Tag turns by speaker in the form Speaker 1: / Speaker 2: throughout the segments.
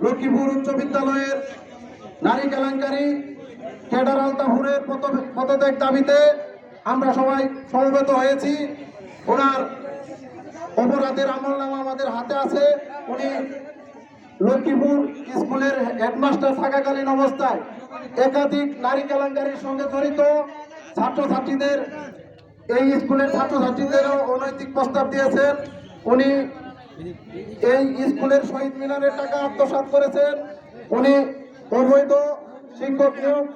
Speaker 1: লক্ষ্মীপুর উচ্চ বিদ্যালয়ের নারী কেলেঙ্কারি, ক্যাডার আলতাফুরের পদ- পদত্যাগ দাবিতে আমরা সবাই সমবেত হয়েছি। ওনার অপরাধের আমলনামা আমাদের হাতে আছে। উনি লক্ষ্মীপুর স্কুলের হেডমাস্টার থাকাকালীন অবস্থায় একাধিক নারী কেলেঙ্কারির সঙ্গে জড়িত। ছাত্রছাত্রীদের, এই স্কুলের ছাত্রছাত্রীদেরও অনৈতিক প্রস্তাব দিয়েছেন। উনি এই স্কুলের শহীদ মিনারের টাকা আত্মসাৎ করেছেন উনি অবৈধ শিক্ষক নিয়োগ,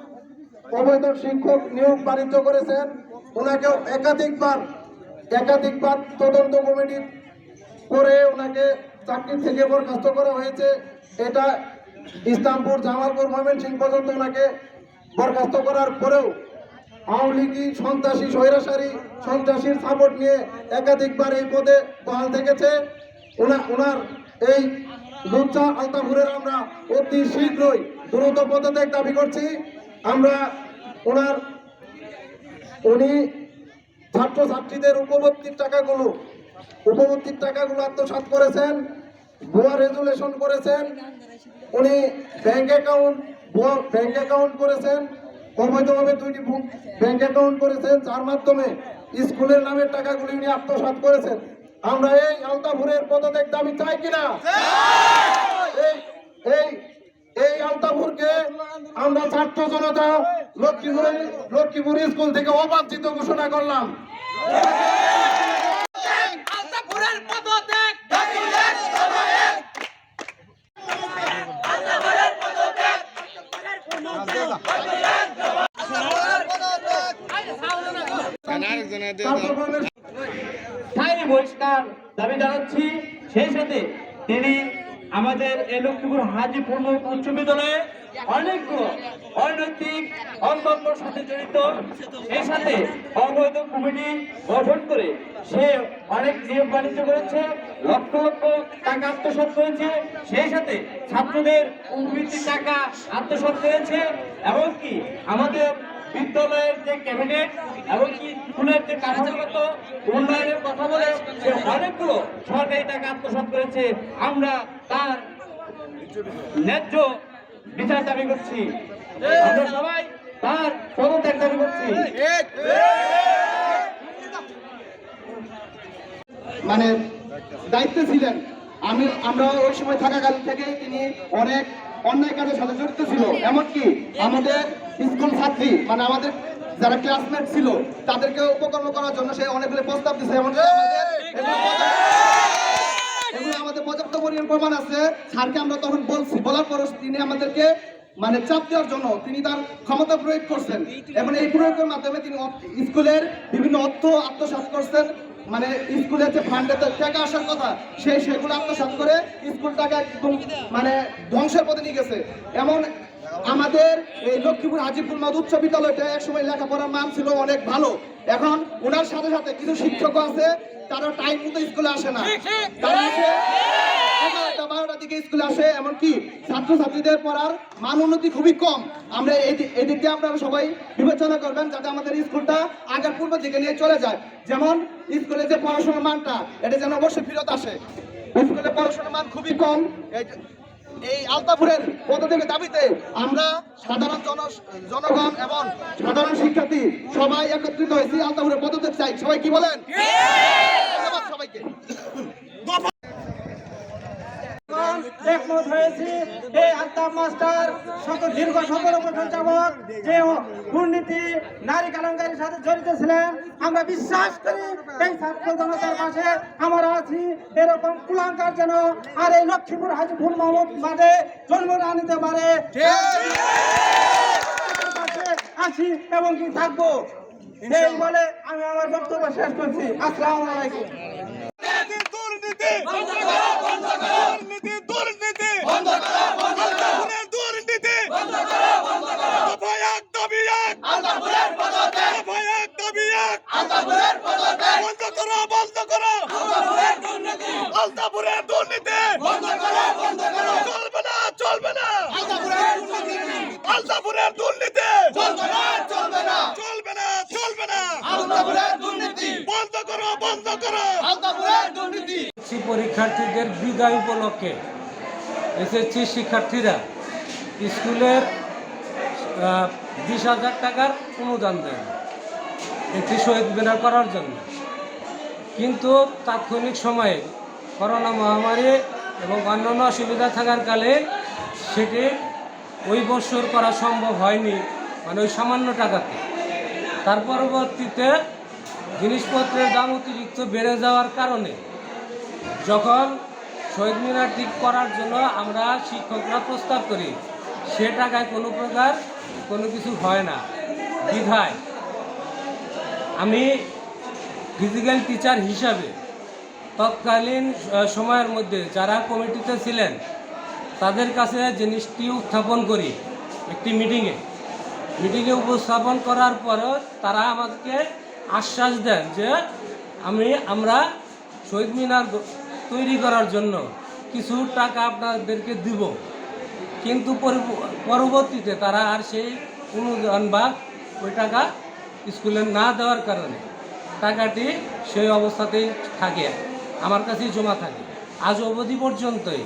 Speaker 1: অবৈধ শিক্ষক নিয়োগ বাণিজ্য করেছেন। ওনাকেও একাধিকবার একাধিকবার তদন্ত কমিটি করে ওনাকে চাকরি থেকে বরখাস্ত করা হয়েছে। এটা ইসলামপুর জামালপুর ময়মনসিংহ পর্যন্ত ওনাকে বরখাস্ত করার পরেও আওয়ামী লীগই সন্ত্রাসী, স্বৈরাচারী, সন্ত্রাসীর সাপোর্ট নিয়ে একাধিকবার এই পদে বহাল থেকেছে। ওনা- ওনার এই লুচ্চা আলতাপুরের আমরা অতি শীঘ্রই দ্রুত পদত্যাগ দাবি করছি। আমরা ওনার, উনি ছাত্রছাত্রীদের উপবর্তীর টাকাগুলো উপবর্তীর টাকাগুলো আত্মসাৎ করেছেন, ভুয়া রেজুলেশন করেছেন। উনি ব্যাংক অ্যাকাউন্ট, ভুয়া ব্যাংক অ্যাকাউন্ট করেছেন, অবৈধভাবে দুইটি ব্যাংক অ্যাকাউন্ট করেছেন, যার মাধ্যমে স্কুলের নামের টাকাগুলি উনি আত্মসাৎ করেছেন। আমরা এই আলতাপুরের পদত্যাগ দাবি চাই কিনা? এই এই এই আলতাপুরকে আমরা ছাত্র জনতা লক্ষ্মীপুর লক্ষ্মীপুর স্কুল থেকে অবাঞ্ছিত ঘোষণা করলাম।
Speaker 2: বহিষ্কার দাবি জানাচ্ছি। সেই সাথে তিনি আমাদের এই লক্ষ্মীপুর হাজিপুর উচ্চ বিদ্যালয়ে অনেকগুলো অনৈতিক অঙ্গর সাথে জড়িত। সেই সাথে অবৈধ কমিটি গঠন করে সে অনেক নিয়োগ বাণিজ্য করেছে, লক্ষ লক্ষ টাকা আত্মসাৎ করেছে। সেই সাথে ছাত্রদের টাকা আত্মসাৎ করেছে। এমনকি আমাদের বিদ্যালয়ের যে ক্যাবিনেট এমনকি স্কুলের যে কাঠামোগত উন্নয়নের কথা বলে সে অনেকগুলো সরকারি টাকা আত্মসাৎ করেছে। আমরা তার ন্যায্য বিচার দাবি করছি। আমরা সবাই তার পদত্যাগ দাবি করছি।
Speaker 1: মানে দায়িত্বে ছিলেন। আমি আমরা ওই সময় থাকাকালীন থেকে তিনি অনেক অন্যায় কাজের সাথে জড়িত ছিল। এমনকি আমাদের স্কুল ছাত্রী মানে আমাদের যারা ক্লাসমেট ছিল তাদেরকে উপকরণ করার জন্য সে অনেকগুলো প্রস্তাব দিচ্ছে এমনকি এগুলো আমাদের পর্যাপ্ত পরিমাণ প্রমাণ আছে। স্যারকে আমরা তখন বলছি, বলার পর তিনি আমাদেরকে মানে চাপ দেওয়ার জন্য তিনি তার ক্ষমতা প্রয়োগ করছেন। এবং এই প্রয়োগের মাধ্যমে তিনি স্কুলের বিভিন্ন অর্থ আত্মসাৎ করছেন। মানে স্কুলের যে ফান্ডে টাকা আসার কথা সেই সেগুলো আত্মসাত করে স্কুলটাকে একদম মানে ধ্বংসের পথে নিয়ে গেছে। এমন আমাদের এই লক্ষ্মীপুর হাজিপুর মাদ উচ্চ বিদ্যালয়টা একসময় লেখাপড়ার মান ছিল অনেক ভালো। এখন ওনার সাথে সাথে কিছু শিক্ষক আছে, তারা টাইম মতো স্কুলে আসে না। তারা স্কুলে আসে এমনকি ছাত্রছাত্রীদের পড়ার মান উন্নতি খুবই কম। আমরা এই দিক দিয়ে আপনারা সবাই বিবেচনা করবেন যাতে আমাদের স্কুলটা আগের পূর্ব দিকে নিয়ে চলে যায়। যেমন স্কুলে যে পড়াশোনার মানটা এটা যেন অবশ্যই ফেরত আসে। স্কুলে পড়াশোনার মান খুবই কম। এই আলতাপুরের পদত্যাগের দাবিতে আমরা সাধারণ জন জনগণ এবং সাধারণ শিক্ষার্থী সবাই একত্রিত হয়েছি আলতাপুরের পদত্যাগ চাই। সবাই কি বলেন? ধন্যবাদ সবাইকে।
Speaker 2: একমত হয়েছি। এই আত্মাব মাস্টার শত দীর্ঘ সতেরো বছর যাবৎ যে দুর্নীতি নারী কালাঙ্গারির সাথে জড়িত ছিলেন আমরা বিশ্বাস করি এই ছাত্র জনতার পাশে আমরা আছি। এরকম কুলাঙ্কার যেন আর এই লক্ষ্মীপুর হাজিপুর মোহাম্মদ মাঝে জন্ম না নিতে পারে। আছি এবং কি থাকব। এই বলে আমি আমার বক্তব্য শেষ করছি। আসসালামু আলাইকুম।
Speaker 3: দুর্নীতি। করো, বন্ধ করো। দুর্নীতি। চলবে না চলবে না। দুর্নীতি। চলবে না চলবে না। চলবে না চলবে না দুর্নীতি বন্ধ করো বন্ধ করো। দুর্নীতি
Speaker 4: পরীক্ষার্থীদের বিদায় উপলক্ষে এসএসসি শিক্ষার্থীরা স্কুলের বিশ হাজার টাকার অনুদান দেন একটি শহীদ বেনার করার জন্য। কিন্তু তাৎক্ষণিক সময়ে করোনা মহামারী এবং অন্যান্য অসুবিধা থাকার কালে সেটি ওই বছর করা সম্ভব হয়নি মানে ওই সামান্য টাকাতে। তার পরবর্তীতে জিনিসপত্রের দাম অতিরিক্ত বেড়ে যাওয়ার কারণে যখন শহীদ মিনার ঠিক করার জন্য আমরা শিক্ষকরা প্রস্তাব করি, সে টাকায় কোনো প্রকার কোনো কিছু হয় না বিধায় আমি ফিজিক্যাল টিচার হিসাবে তৎকালীন সময়ের মধ্যে যারা কমিটিতে ছিলেন, তাদের কাছে জিনিসটি উত্থাপন করি একটি মিটিংয়ে মিটিংয়ে উপস্থাপন করার পরেও তারা আমাকে আশ্বাস দেন যে আমি, আমরা শহীদ মিনার তৈরি করার জন্য কিছু টাকা আপনাদেরকে দিব। কিন্তু পরবর্তীতে তারা আর সেই অনুদান বা ওই টাকা স্কুলে না দেওয়ার কারণে টাকাটি সেই অবস্থাতেই থাকে। আমার কাছেই জমা থাকে। আজ অবধি পর্যন্তই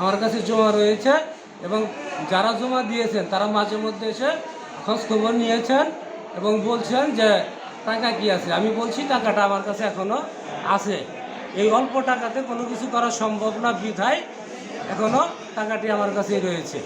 Speaker 4: আমার কাছে জমা রয়েছে এবং যারা জমা দিয়েছেন, তারা মাঝে মধ্যে এসে খোঁজখবর নিয়েছেন এবং বলছেন যে, টাকা কি আছে? আমি বলছি, টাকাটা আমার কাছে এখনও আছে। এই অল্প টাকাতে কোনো কিছু করা সম্ভব না বিধায় এখনও টাকাটি আমার কাছেই রয়েছে।